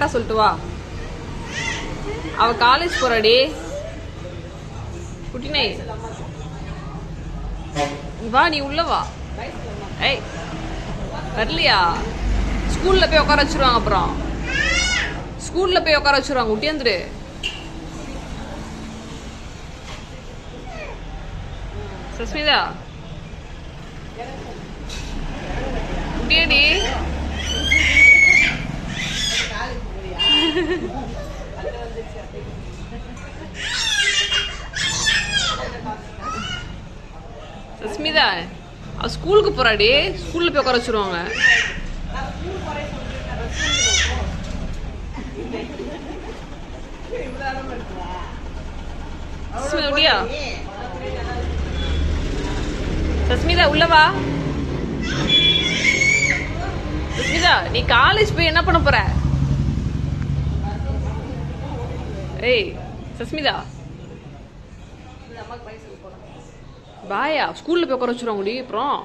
Tata சொல்லிட்டு வா அவ காலேஜ் போறாடி. குட்டினை. வா நீ உள்ள வா. ஏய் வரலையா? ஸ்கூல்ல போய் உட்கார வச்சிருவாங்க அப்புறம். ஸ்கூல்ல போய் உட்கார வச்சிருவாங்க. உட்டியாந்துரு சஸ்மிதா. சஸ்மிதா அவ ஸ்கூலுக்கு போறாடி. ஸ்கூல்ல போய் உட்கார வச்சிருவாங்க. சஸ்மிதா உடியா சஸ்மிதா உள்ளவா சஸ்மிதா நீ காலேஜ் போய் என்ன பண்ண போற? ஏய் சஸ்மிதா. பாயா ஸ்கூல்ல போய் உட்கார வச்சிருவாங்க அப்புறம்.